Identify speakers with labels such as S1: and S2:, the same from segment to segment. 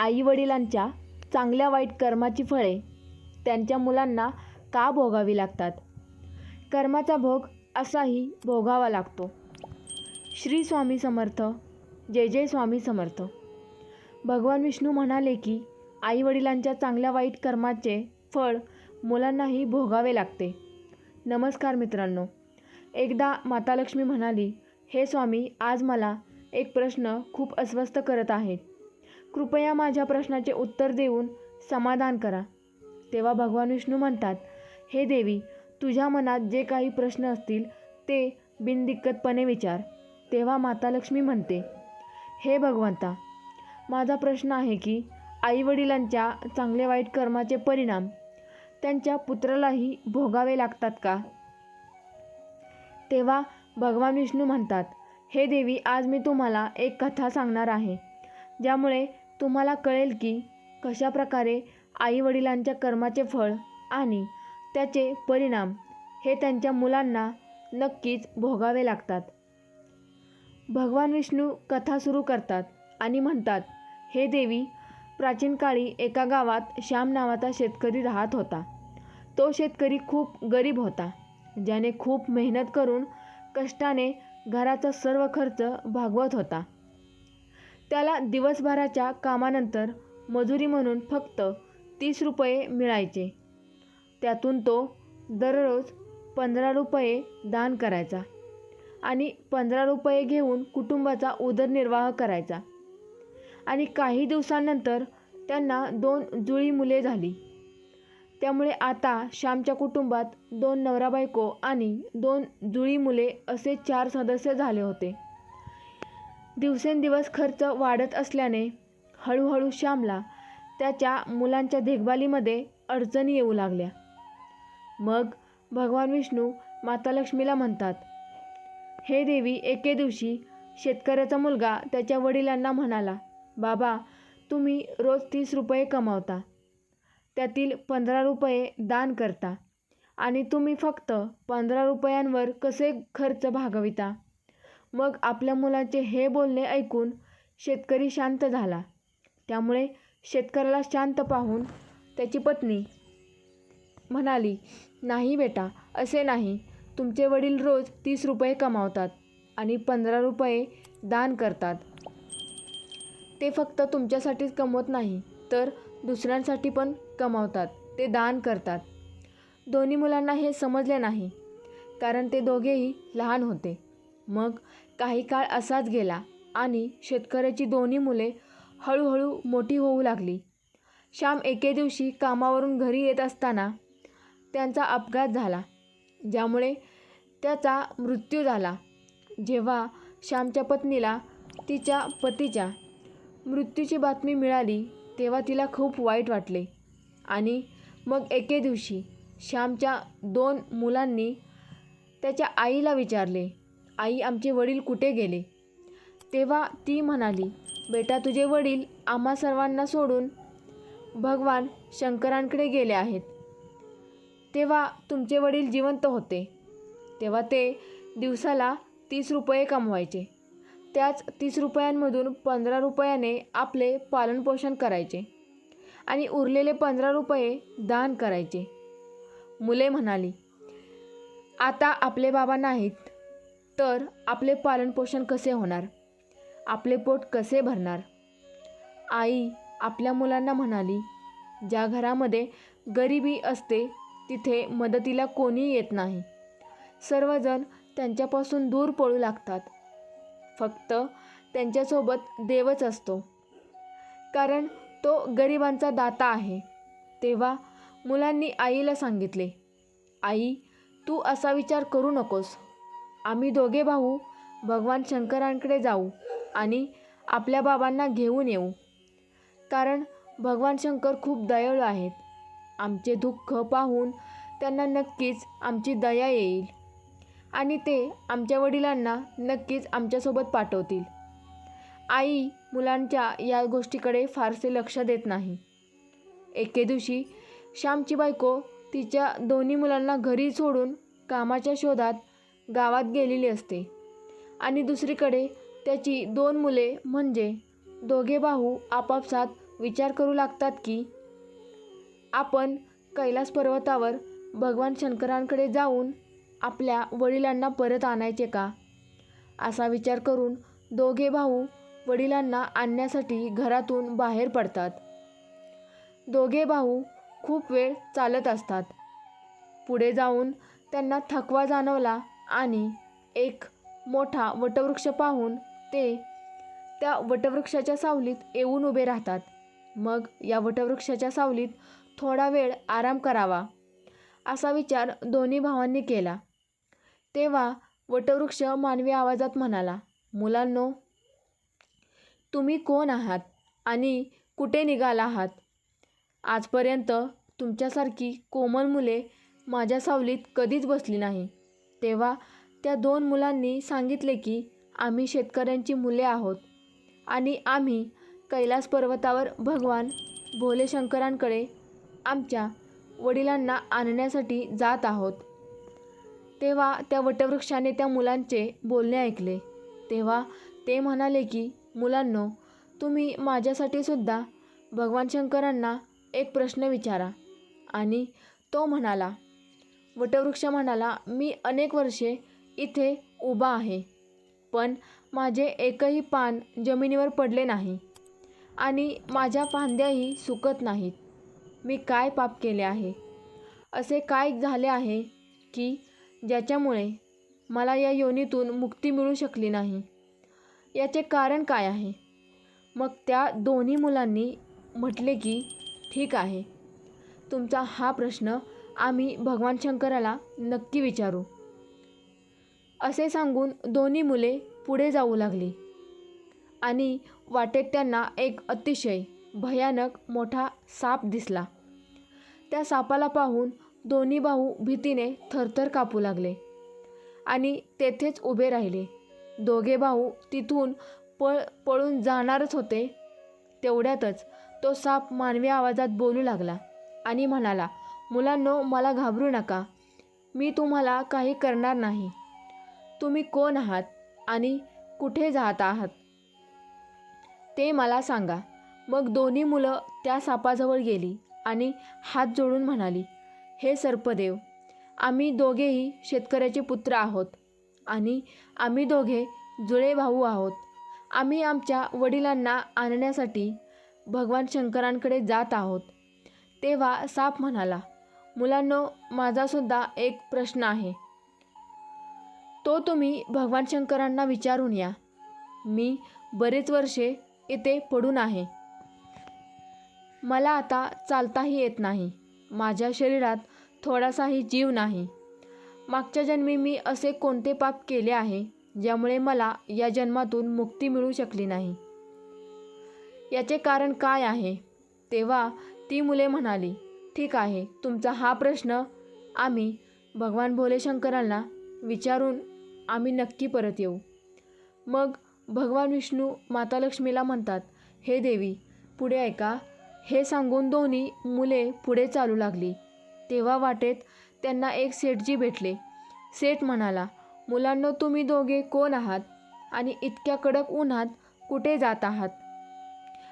S1: आईवडिलांच्या चांगल्या वाईट कर्माची फळे त्यांच्या मुलांना का भोगावी लागतात? कर्माचा भोग असाही भोगावा लागतो. श्री स्वामी समर्थ जय जय स्वामी समर्थ. भगवान विष्णू म्हणाले की आईवडिलांच्या चांगल्या वाईट कर्माचे फळ मुलांनाही भोगावे लागते. नमस्कार मित्रांनो. एकदा माता लक्ष्मी म्हणाली हे स्वामी आज मला एक प्रश्न खूप अस्वस्थ करत आहेत. कृपया माझ्या प्रश्नाचे उत्तर देऊन समाधान करा. तेव्हा भगवान विष्णू म्हणतात हे देवी तुझ्या मनात जे काही प्रश्न असतील ते बिनदिक्कतपणे विचार. तेव्हा माता लक्ष्मी म्हणते हे भगवंता माझा प्रश्न आहे की आईवडिलांच्या चांगले वाईट कर्माचे परिणाम त्यांच्या पुत्रालाही भोगावे लागतात का? तेव्हा भगवान विष्णू म्हणतात हे देवी आज मी तुम्हाला एक कथा सांगणार आहे ज्यामुळे तुम्हाला कळेल की कशाप्रकारे आईवडिलांच्या कर्माचे फळ आणि त्याचे परिणाम हे त्यांच्या मुलांना नक्कीच भोगावे लागतात. भगवान विष्णू कथा सुरू करतात आणि म्हणतात हे देवी प्राचीन काळी एका गावात श्याम नावाचा शेतकरी राहत होता. तो शेतकरी खूप गरीब होता. ज्याने खूप मेहनत करून कष्टाने घराचा सर्व खर्च भागवत होता. त्याला दिवसभराच्या कामानंतर मजुरी म्हणून फक्त तीस रुपये मिळायचे. त्यातून तो दररोज पंधरा रुपये दान करायचा आणि पंधरा रुपये घेऊन कुटुंबाचा उदरनिर्वाह करायचा. आणि काही दिवसांनंतर त्यांना दोन जुळी मुले झाली. त्यामुळे आता श्यामच्या कुटुंबात दोन नवरा बायको आणि दोन जुळी मुले असे चार सदस्य झाले होते. दिवसेंदिवस खर्च वाढत असल्याने हळूहळू श्यामला त्याच्या मुलांच्या देखभालीमध्ये अडचणी येऊ लागल्या. मग भगवान विष्णू माता लक्ष्मीला म्हणतात हे देवी एके दिवशी शेतकऱ्याचा मुलगा त्याच्या वडिलांना म्हणाला बाबा तुम्ही रोज तीस रुपये कमावता त्यातील पंधरा रुपये दान करता आणि तुम्ही फक्त पंधरा रुपयांवर कसे खर्च भागविता? मग आपल्या मुलाचे हे बोलणे ऐकून शेतकरी शांत झाला. त्यामुळे शेतकऱ्याला शांत पाहून त्याची पत्नी म्हणाली नाही बेटा असे नाही. तुमचे वडील रोज तीस रुपये कमावतात आणि पंधरा रुपये दान करतात. ते फक्त तुमच्यासाठीच कमवत नाही तर दुसऱ्यांसाठी पण कमावतात. ते दान करतात. दोन्ही मुलांना हे समजले नाही कारण ते दोघेही लहान होते. मग काही काळ असाच गेला आणि शेतकऱ्याची दोन्ही मुले हळूहळू मोठी होऊ लागली. श्याम एके दिवशी कामावरून घरी येत असताना त्यांचा अपघात झाला ज्यामुळे त्याचा मृत्यू झाला. जेव्हा श्यामच्या पत्नीला तिच्या पतीच्या मृत्यूची बातमी मिळाली तेव्हा तिला खूप वाईट वाटले. आणि मग एके दिवशी श्यामच्या दोन मुलांनी त्याच्या आईला विचारले आई आमचे वडील कुठे गेले? तेव्हा ती म्हणाली बेटा तुझे वडील आम्हा सर्वांना सोडून भगवान शंकरांकडे गेले आहेत. तेव्हा तुमचे वडील जिवंत होते. तेव्हा ते दिवसाला तीस रुपये कमवायचे. त्याच तीस रुपयांमधून पंधरा रुपयाने आपले पालनपोषण करायचे आणि उरलेले पंधरा रुपये दान करायचे. मुले म्हणाली आता आपले बाबा नाहीत. तर आपले पालनपोषण कसे होणार? आपले पोट कसे भरणार? आई आपल्या मुलांना म्हणाली ज्या घरामध्ये गरिबी असते तिथे मदतीला कोणी येत नाही. सर्वजण त्यांच्यापासून दूर पळू लागतात. फक्त त्यांच्यासोबत देवच असतो. कारण तो गरिबांचा दाता आहे. तेव्हा मुलांनी आईला सांगितले आई तू असा विचार करू नकोस. आम्ही दोघे भाऊ भगवान शंकरांकडे जाऊ आणि आपल्या बाबांना घेऊन येऊ. कारण भगवान शंकर खूप दयाळू आहेत. आमचे दुःख पाहून त्यांना नक्कीच आमची दया येईल आणि ते आमच्या वडिलांना नक्कीच आमच्यासोबत पाठवतील. आई मुलांच्या या गोष्टीकडे फारसे लक्ष देत नाही. एके दिवशी श्यामची बायको तिच्या दोन्ही मुलांना घरी सोडून कामाच्या शोधात गावात गेलेली असते. आणि दुसरीकडे त्याची दोन मुले म्हणजे दोघे भाऊ आपापसात विचार करू लागतात की आपण कैलास पर्वतावर भगवान शंकरांकडे जाऊन आपल्या वडिलांना परत आणायचे का? असा विचार करून दोघे भाऊ वडिलांना आणण्यासाठी घरातून बाहेर पडतात. दोघे भाऊ खूप वेळ चालत असतात. पुढे जाऊन त्यांना थकवा जाणवला आणि एक मोठा वटवृक्ष पाहून ते त्या वटवृक्षाच्या सावलीत येऊन उभे राहतात. मग या वटवृक्षाच्या सावलीत थोडा वेळ आराम करावा असा विचार दोन्ही भावांनी केला. तेव्हा वटवृक्ष मानवी आवाजात म्हणाला मुलांनो तुम्ही कोण आहात आणि कुठे निघाला आहात? आजपर्यंत तुमच्यासारखी कोमल मुले माझ्या सावलीत कधीच बसली नाही. तेव्हा त्या दोन मुलांनी सांगितले की आम्ही शेतकऱ्यांची मुले आहोत आणि आम्ही कैलास पर्वतावर भगवान भोलेशंकरांकडे आमच्या वडिलांना आणण्यासाठी जात आहोत. तेव्हा त्या वटवृक्षाने त्या मुलांचे बोलणे ऐकले. तेव्हा ते म्हणाले की मुलांनो तुम्ही माझ्यासाठी सुद्धा भगवान शंकरांना एक प्रश्न विचारा. आणि तो म्हणाला वटवृक्ष म्हणाला मी अनेक वर्षे इथे उभा आहे पण माझे एकही पान जमिनीवर पडले नाही आणि माझ्या फांद्याही सुकत नाहीत. मी काय पाप केले आहे? असे काय झाले आहे की ज्याच्यामुळे मला या योनीतून मुक्ती मिळू शकली नाही? याचे कारण काय आहे? मग त्या दोन्ही मुलांनी म्हटले की ठीक आहे तुमचा हा प्रश्न आम्ही भगवान शंकराला नक्की विचारू. असे सांगून दोन्ही मुले पुढे जाऊ लागली. आणि वाटेत त्यांना एक अतिशय भयानक मोठा साप दिसला. त्या सापाला पाहून दोन्ही भाऊ भीतीने थरथर कापू लागले आणि तेथेच उभे राहिले. दोघे भाऊ तिथून पळ पळून जाणारच होते. तेवढ्यातच तो साप मानवी आवाजात बोलू लागला आणि म्हणाला मुलांनो मला घाबरू नका. मी तुम्हाला काही करणार नाही. तुम्ही कोण आहात आणि कुठे जात आहात? ते मला सांगा. मग दोन्ही मुलं त्या सापाजवळ गेली आणि हात जोडून म्हणाली हे सर्पदेव आम्ही दोघेही शेतकऱ्याचे पुत्र आहोत आणि आम्ही दोघे जुळे भाऊ आहोत. आम्ही आमच्या वडिलांना आणण्यासाठी भगवान शंकरांकडे जात आहोत. तेव्हा साप म्हणाला मुलांनो माझासुद्धा एक प्रश्न आहे. तो तुम्ही भगवान शंकरांना विचारून या. मी बरेच वर्षे इथे पडून आहे. मला आता चालताही येत नाही. माझ्या शरीरात थोडासाही जीव नाही. मागच्या जन्मी मी असे कोणते पाप केले आहे ज्यामुळे मला या जन्मातून मुक्ती मिळू शकली नाही? याचे कारण काय आहे? तेव्हा ती मुले म्हणाली ठीक आहे तुमचा हा प्रश्न आम्ही भगवान भोलेशंकरांना विचारून आम्ही नक्की परत येऊ. मग भगवान विष्णू माता लक्ष्मीला म्हणतात हे देवी पुढे ऐका हे सांगून दोन्ही मुले पुढे चालू लागली. तेव्हा वाटेत त्यांना एक सेठजी भेटले. सेठ म्हणाला मुलांनो तुम्ही दोघे कोण आहात आणि इतक्या कडक उन्हात कुठे जात आहात?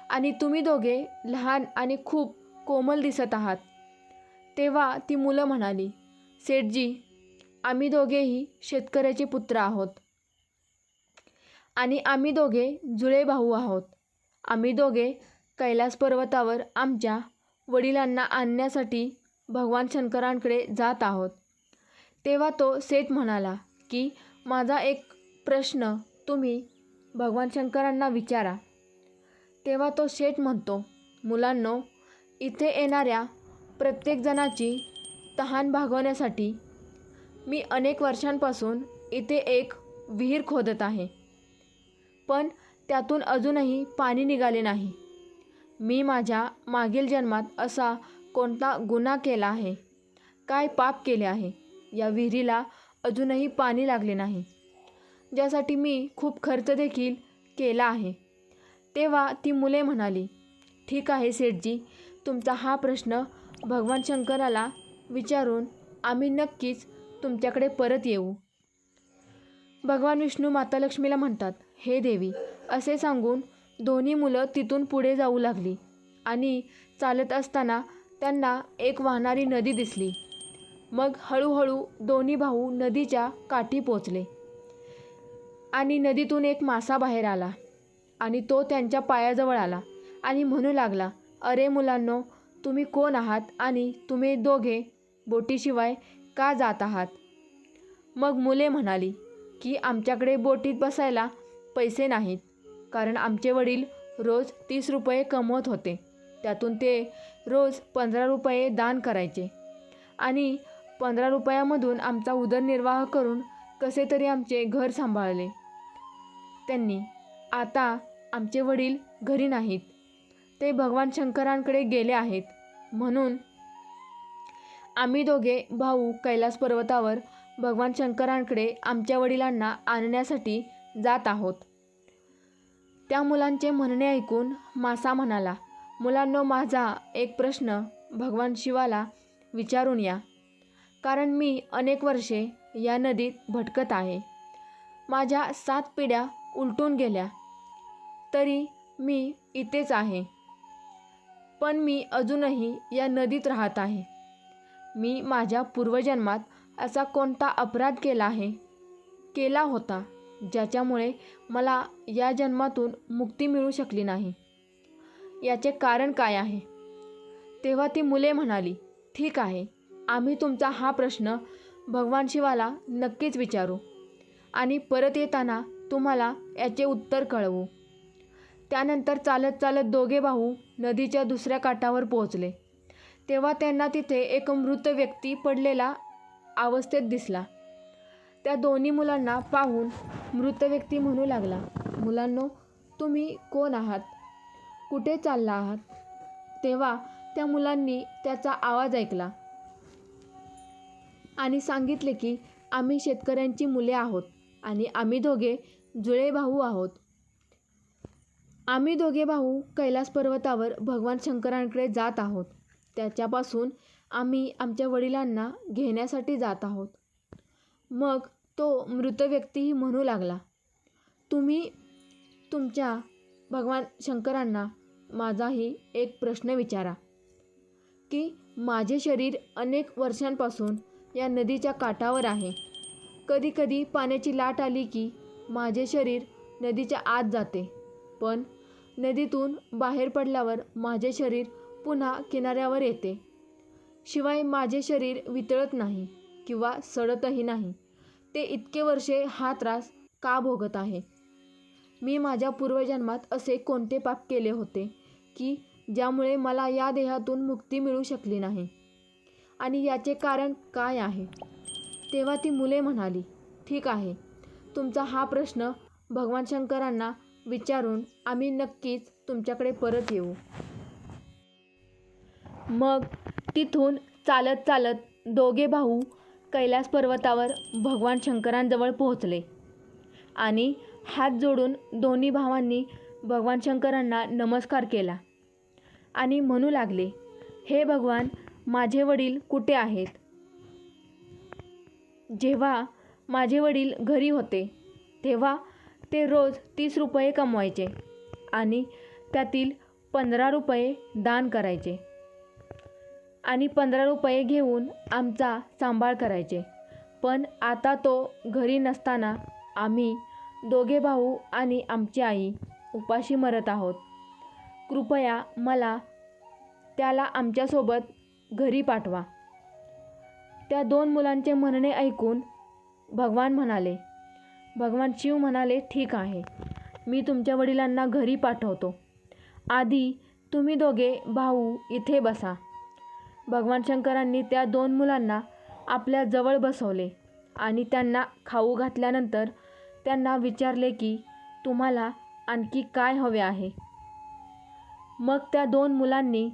S1: आणि तुम्ही दोघे लहान आणि खूप कोमल दिसत आहात. तेव्हा ती मुलं म्हणाली सेठजी आम्ही दोघेही शेतकऱ्याचे पुत्र आहोत. आणि आम्ही दोघे जुळे भाऊ आहोत. आम्ही दोघे कैलास पर्वतावर आमच्या वडिलांना आणण्यासाठी भगवान शंकरांकडे जात आहोत. तेव्हा तो सेठ म्हणाला की माझा एक प्रश्न तुम्ही भगवान शंकरांना विचारा. तेव्हा तो शेठ म्हणतो मुलांनो इथे येणाऱ्या प्रत्येकजणाची तहान भागवण्यासाठी मी अनेक वर्षांपासून इथे एक विहीर खोदत आहे. पण त्यातून अजूनही पाणी निघाले नाही. मी माझ्या मागील जन्मात असा कोणता गुन्हा केला आहे? काय पाप केले आहे? या विहिरीला अजूनही पाणी लागले नाही. ज्यासाठी मी खूप खर्च देखील केला आहे. तेव्हा ती मुले म्हणाली ठीक आहे सेठजी तुमचा हा प्रश्न भगवान शंकराला विचारून आम्ही नक्कीच तुमच्याकडे परत येऊ. भगवान विष्णू माता लक्ष्मीला म्हणतात हे देवी असे सांगून दोन्ही मुलं तिथून पुढे जाऊ लागली आणि चालत असताना त्यांना एक वाहणारी नदी दिसली. मग हळूहळू दोन्ही भाऊ नदीच्या काठी पोचले आणि नदीतून एक मासा बाहेर आला आणि तो त्यांच्या पायाजवळ आला आणि म्हणू लागला अरे मुलांनो तुम्ही कोण आहात आणि तुम्ही दोघे बोटीशिवाय का जात आहात? मग मुले म्हणाली की आमच्याकडे बोटीत बसायला पैसे नाहीत कारण आमचे वडील रोज तीस रुपये कमवत होते. त्यातून ते रोज पंधरा रुपये दान करायचे. आणि पंधरा रुपयामधून आमचा उदरनिर्वाह करून कसे तरी आमचे घर सांभाळले. त्यांनी आता आमचे वडील घरी नाहीत. ते भगवान शंकरांकडे गेले आहेत. म्हणून आम्ही दोघे भाऊ कैलास पर्वतावर भगवान शंकरांकडे आमच्या वडिलांना आणण्यासाठी जात आहोत. त्या मुलांचे म्हणणे ऐकून मासा म्हणाला मुलांनो माझा एक प्रश्न भगवान शिवाला विचारून या. कारण मी अनेक वर्षे या नदीत भटकत आहे. माझ्या सात पिढ्या उलटून गेल्या. तरी मी इथेच आहे. पण मी अजूनही या नदीत राहत आहे. मी माझ्या पूर्वजन्मात असा कोणता अपराध केला आहे? केला होता ज्याच्यामुळे मला या जन्मातून मुक्ती मिळू शकली नाही. याचे कारण काय आहे? तेव्हा ती मुले म्हणाली ठीक आहे आम्ही तुमचा हा प्रश्न भगवान शिवाला नक्कीच विचारू आणि परत येताना तुम्हाला याचे उत्तर कळवू. त्यानंतर चालत चालत दोघे भाऊ नदीच्या दुसऱ्या काठावर पोहोचले. तेव्हा त्यांना तिथे एक मृत व्यक्ती पडलेला अवस्थेत दिसला. त्या दोन्ही मुलांना पाहून मृत व्यक्ती म्हणू लागला मुलांनो तुम्ही कोण आहात? कुठे चालला आहात? तेव्हा त्या मुलांनी त्याचा आवाज ऐकला आणि सांगितले की आम्ही शेतकऱ्यांची मुले आहोत आणि आम्ही दोघे जुळे भाऊ आहोत. आम्ही दोघे भाऊ कैलास पर्वतावर भगवान शंकरांकडे जात आहोत. त्याच्यापासून आम्ही आमच्या वडिलांना घेण्यासाठी जात आहोत. मग तो मृत व्यक्तीही म्हणू लागला तुम्ही तुमच्या भगवान शंकरांना माझाही एक प्रश्न विचारा की माझे शरीर अनेक वर्षांपासून या नदीच्या काठावर आहे. कधीकधी पाण्याची लाट आली की माझे शरीर नदीच्या आत जाते पण नदीतून बाहेर पडल्यावर माझे शरीर पुन्हा किनाऱ्यावर येते. शिवाय माझे शरीर वितळत नाही किंवा सडतही नाही. ते इतके वर्षे हा त्रास का भोगत आहे? मी माझ्या पूर्वजन्मात असे कोणते पाप केले होते की ज्यामुळे मला या देहातून मुक्ती मिळू शकली नाही? आणि याचे कारण काय आहे? तेव्हा ती मुले म्हणाली ठीक आहे. तुमचा हा प्रश्न भगवान शंकरांना विचारून आम्ही नक्कीच तुमच्याकडे परत येऊ. मग तिथून चालत चालत दोघे भाऊ कैलास पर्वतावर भगवान शंकरांजवळ पोहोचले आणि हात जोडून दोन्ही भावांनी भगवान शंकरांना नमस्कार केला आणि म्हणू लागले हे भगवान माझे वडील कुठे आहेत? जेव्हा माझे वडील घरी होते तेव्हा ते रोज तीस रुपये कमवायचे आणि त्यातील पंधरा रुपये दान करायचे. आणि पंधरा रुपये घेऊन आमचा सांभाळ करायचे. पण आता तो घरी नसताना आम्ही दोघे भाऊ आणि आमची आई उपाशी मरत आहोत. कृपया मला त्याला आमच्यासोबत घरी पाठवा. त्या दोन मुलांचे म्हणणे ऐकून भगवान म्हणाले भगवान शिव म्हणाले ठीक आहे. मी तुमच्या वडिलांना घरी पाठवतो. आधी तुम्ही दोघे भाऊ इथे बसा. भगवान शंकरांनी त्या दोन मुलांना आपल्या जवळ बसवले आणि त्यांना खाऊ घातल्यानंतर त्यांना विचारले की तुम्हाला आणखी काय हवे आहे? मग त्या दोन मुलांनी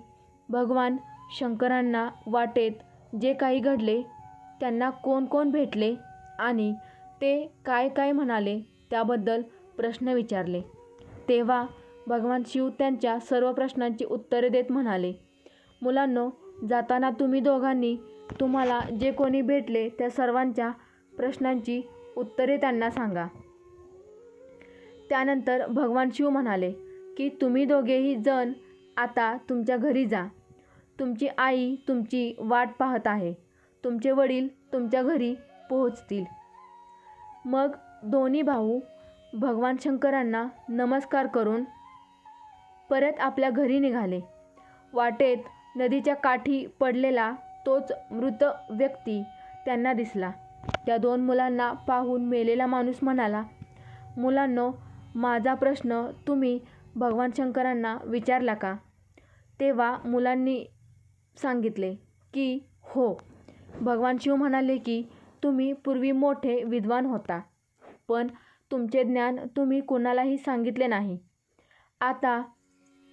S1: भगवान शंकरांना वाटेत जे काही घडले त्यांना कोण कोण भेटले आणि ते काय काय म्हणाले त्याबद्दल प्रश्न विचारले. तेव्हा भगवान शिव त्यांच्या सर्व प्रश्नांची उत्तरे देत म्हणाले मुलांनो जाताना तुम्ही दोघांनी तुम्हाला जे कोणी भेटले त्या सर्वांच्या प्रश्नांची उत्तरे त्यांना सांगा. त्यानंतर भगवान शिव म्हणाले की तुम्ही दोघेही जण आता तुमच्या घरी जा. तुमची आई तुमची वाट पाहत आहे. तुमचे वडील तुमच्या घरी पोहोचतील. मग दोन्ही भाऊ भगवान शंकरांना नमस्कार करून परत आपल्या घरी निघाले. वाटेत नदीच्या काठी पडलेला तोच मृत व्यक्ती त्यांना दिसला. त्या दोन मुलांना पाहून मेलेला माणूस म्हणाला मुलांनो माझा प्रश्न तुम्ही भगवान शंकरांना विचारला का? तेव्हा मुलांनी सांगितले की हो. भगवान शिव म्हणाले की तुम्ही पूर्वी मोठे विद्वान होता. पण तुमचे ज्ञान तुम्ही कोणालाही सांगितले नाही. आता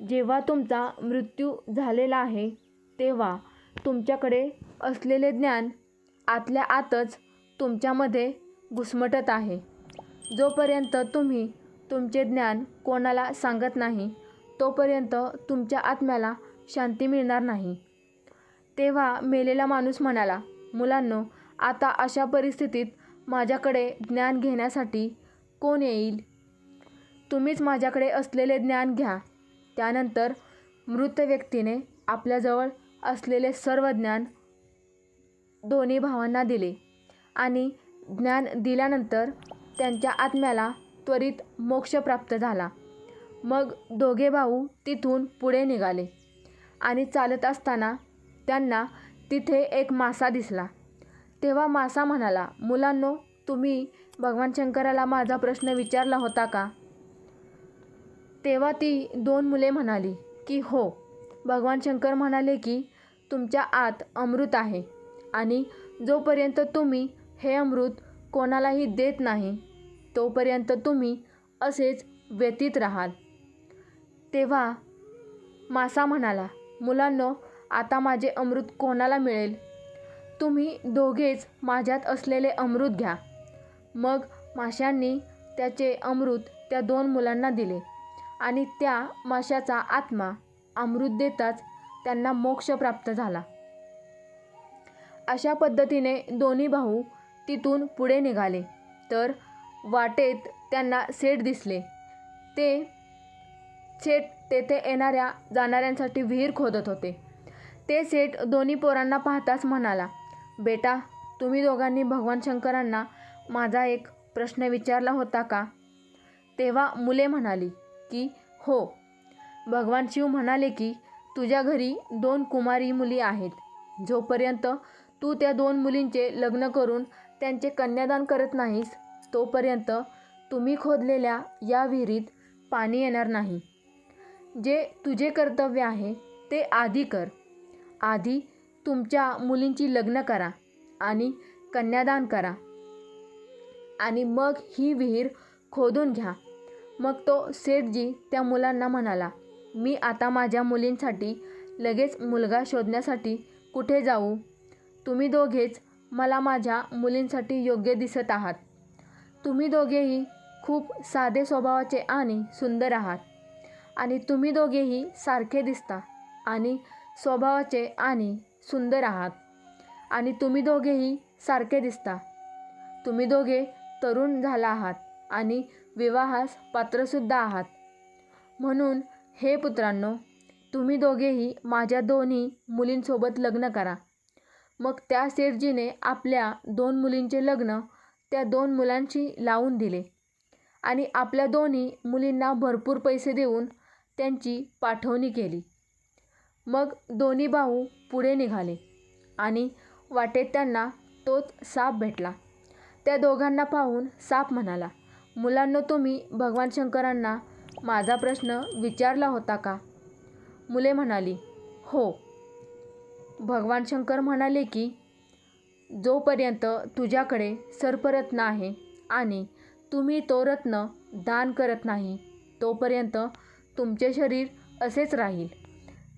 S1: जेव्हा तुमचा मृत्यू झालेला आहे तेव्हा तुमच्याकडे असलेले ज्ञान आतल्या आतच तुमच्यामध्ये घुसमटत आहे. जोपर्यंत तुम्ही तुमचे ज्ञान कोणाला सांगत नाही तोपर्यंत तुमच्या आत्म्याला शांती मिळणार नाही. तेव्हा मेलेला माणूस म्हणाला मुलांनो आता अशा परिस्थितीत माझ्याकडे ज्ञान घेण्यासाठी कोण येईल? तुम्हीच माझ्याकडे असलेले ज्ञान घ्या. त्यानंतर मृत व्यक्तीने आपल्याजवळ असलेले सर्व ज्ञान दोन्ही भावांना दिले आणि ज्ञान दिल्यानंतर त्यांच्या आत्म्याला त्वरित मोक्ष प्राप्त झाला. मग दोघे भाऊ तिथून पुढे निघाले आणि चालत असताना त्यांना तिथे एक मासा दिसला. तेव्हा मासा म्हणाला मुलांनो तुम्ही भगवान शंकराला माझा प्रश्न विचारला होता का? तेव्हा ती दोन मुले म्हणाली की हो. भगवान शंकर म्हणाले की तुमच्या आत अमृत आहे आणि जोपर्यंत तुम्ही हे अमृत कोणालाही देत नाही तोपर्यंत तुम्ही असेच व्यतीत राहाल. तेव्हा मासा म्हणाला मुलांनो आता माझे अमृत कोणाला मिळेल? तुम्ही दोघेच माझ्यात असलेले अमृत घ्या. मग माशांनी त्याचे अमृत त्या दोन मुलांना दिले आणि त्या माशाचा आत्मा अमृत देताच त्यांना मोक्ष प्राप्त झाला. अशा पद्धतीने दोन्ही भाऊ तिथून पुढे निघाले. तर वाटेत त्यांना सेठ दिसले. ते सेठ तेथे येणाऱ्या जाणाऱ्यांसाठी विहीर खोदत होते. ते सेठ दोन्ही पोरांना पाहताच म्हणाला बेटा तुम्ही दोघांनी भगवान शंकरांना माझा एक प्रश्न विचारला होता का? तेव्हा मुले म्हणाली की हो. भगवान शिव म्हणाले की तुझ्या घरी दोन कुमारी मुली आहेत. जोपर्यंत तू त्या दोन मुलींचे लग्न करून त्यांचे कन्यादान करत नाहीस तोपर्यंत तुम्ही खोदलेल्या या विहिरीत पाणी येणार नाही. जे तुझे कर्तव्य आहे ते आधी कर. आधी तुमच्या मुलींची लग्न करा आणि कन्यादान करा. आणि मग ही विहीर खोदून घ्या. मग तो सेठजी त्या मुलांना म्हणाला मी आता माझ्या मुलींसाठी लगेच मुलगा शोधण्यासाठी कुठे जाऊ? तुम्ही दोघेच मला माझ्या मुलींसाठी योग्य दिसत आहात. तुम्ही दोघेही खूप साधे स्वभावाचे आणि सुंदर आहात. आणि तुम्ही दोघेही सारखे दिसता आणि स्वभावाचे आणि सुंदर आहात. आणि तुम्ही दोघेही सारखे दिसता. तुम्ही दोघे तरुण झाला आहात आणि विवाहास पात्रसुद्धा आहात. म्हणून हे पुत्रांनो तुम्ही दोघेही माझ्या दोन्ही मुलींसोबत लग्न करा. मग त्या सेठजीने आपल्या दोन मुलींचे लग्न त्या दोन मुलांशी लावून दिले. आणि आपल्या दोन्ही मुलींना भरपूर पैसे देऊन त्यांची पाठवणी केली. मग दोन्ही भाऊ पुढे निघाले आणि वाटेत त्यांना तोच साप भेटला. त्या दोघांना पाहून साप म्हणाला मुलांनो तुम्ही भगवान शंकरांना माझा प्रश्न विचारला होता का? मुले म्हणाली हो. भगवान शंकर म्हणाले की जोपर्यंत तुझ्याकडे सर्परत्न आहे आणि तुम्ही तो रत्न दान करत नाही तोपर्यंत तुमचे शरीर असेच राहील.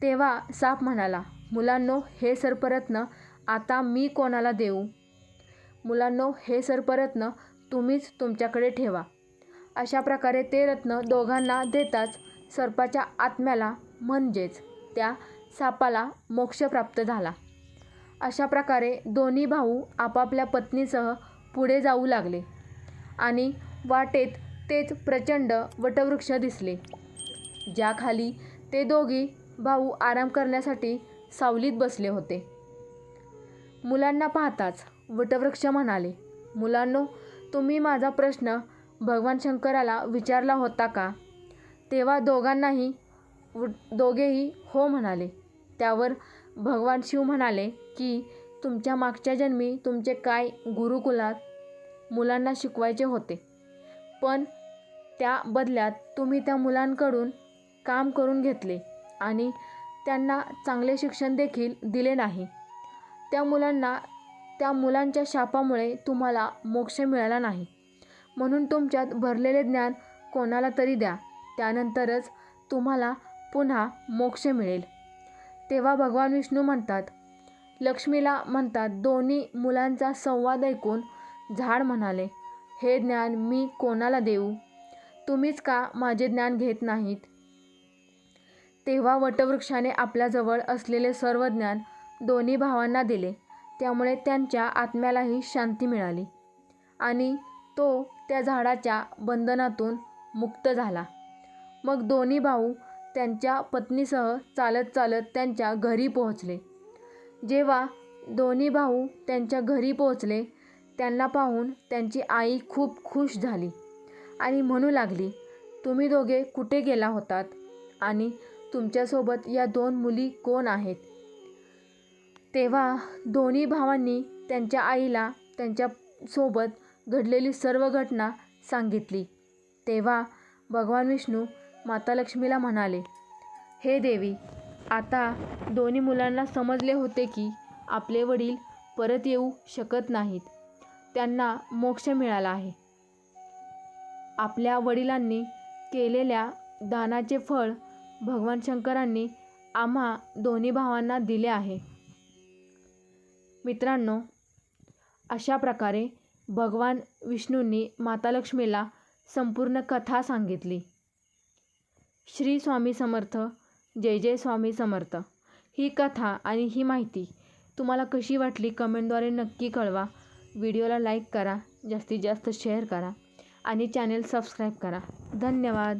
S1: तेव्हा साप म्हणाला मुलांनो हे सर्परत्न आता मी कोणाला देऊ? मुलांनो हे सर्परत्न तुम्हीच तुमच्याकडे ठेवा. अशा प्रकारे ते रत्न दोघांना देताच सर्पाच्या आत्म्याला म्हणजेच त्या सापाला मोक्ष प्राप्त झाला. अशा प्रकारे दोन्ही भाऊ आपापल्या पत्नीसह पुढे जाऊ लागले आणि वाटेत तेच प्रचंड वटवृक्ष दिसले. ज्याखाली ते दोघी भाऊ आराम करण्यासाठी सावलीत बसले होते. मुलांना पाहताच वटवृक्ष म्हणाले मुलांनो तुम्ही माझा प्रश्न भगवान शंकराला विचारला होता का? तेव्हा दोघांनाही दोघेही हो म्हणाले. त्यावर भगवान शिव म्हणाले की तुमच्या मागच्या जन्मी तुमचे काय गुरुकुलात मुलांना शिकवायचे होते. पण त्या बदल्यात तुम्ही त्या मुलांकडून काम करून घेतले. आणि त्यांना चांगले शिक्षण देखील दिले नाही. त्या मुलांना त्या मुलांच्या शापामुळे तुम्हाला मोक्ष मिळाला नाही. म्हणून तुमच्यात भरलेले ज्ञान कोणाला तरी द्या. त्यानंतरच तुम्हाला पुन्हा मोक्ष मिळेल. तेव्हा भगवान विष्णू म्हणतात लक्ष्मीला म्हणतात दोन्ही मुलांचा संवाद ऐकून झाड म्हणाले हे ज्ञान मी कोणाला देऊ? तुम्हीच का माझे ज्ञान घेत नाहीत? तेव्हा वटवृक्षाने आपल्याजवळ असलेले सर्व ज्ञान दोन्ही भावांना दिले. त्यामुळे त्यांच्या आत्म्यालाही शांती मिळाली. आणि तो त्या झाडाच्या बंधनातून मुक्त झाला. मग दोन्ही भाऊ त्यांच्या पत्नीसह चालत चालत त्यांच्या घरी पोहोचले. जेव्हा दोन्ही भाऊ त्यांच्या घरी पोहोचले त्यांना पाहून त्यांची आई खूप खुश झाली आणि म्हणू लागली तुम्ही दोघे कुठे गेला होतात? आणि तुमच्यासोबत या दोन मुली कोण आहेत? तेव्हा दोन्ही भावांनी त्यांच्या आईला त्यांच्यासोबत घडलेली सर्व घटना सांगितली. तेव्हा भगवान विष्णू माता लक्ष्मीला म्हणाले हे देवी आता दोन्ही मुलांना समजले होते की आपले वडील परत येऊ शकत नाहीत. त्यांना मोक्ष मिळाला आहे. आपल्या वडिलांनी केलेल्या दानाचे फळ भगवान शंकरांनी आम्हा दोन्ही भावांना दिले आहे. मित्रांनो अशा प्रकारे भगवान विष्णूंनी माता लक्ष्मीला संपूर्ण कथा सांगितली. श्री स्वामी समर्थ जय जय स्वामी समर्थ. ही कथा आणि ही माहिती तुम्हाला कशी वाटली कमेंटद्वारे नक्की कळवा. व्हिडिओला लाईक करा जास्तीत जास्त शेअर करा आणि चॅनेल सबस्क्राईब करा. धन्यवाद.